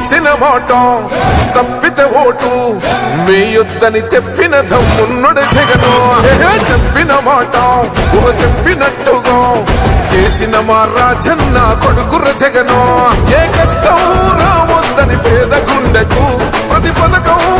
ఇచ్చిన మాట తప్పితే ఓటు. వేయొద్దని చెప్పిన దమ్మున్నడు జగను. చెప్పిన మాట ఊహ చెప్పినట్టుగా. చేసిన మా రాజన్న కొడుకుర జగను. ఏ కష్టం? రావద్దని పేద గుండెకు ప్రతి పథకం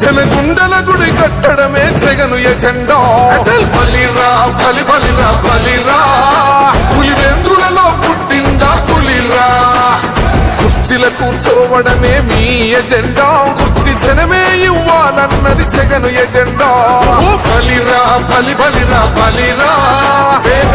జనగుండల గుడి కట్టడమే జగను ఎజెండా. అచల్. బలిరా బలి బలిరా బలిరా. పులివెందులలో పుట్టిందా పులిరా? కుర్చీల కూర్చోవడమే మీ ఎజెండా. కుర్చీ జనమే ఇవ్వాలన్నది జగను ఎజెండా. బలిరా బలి బలిరా బలిరా. పేద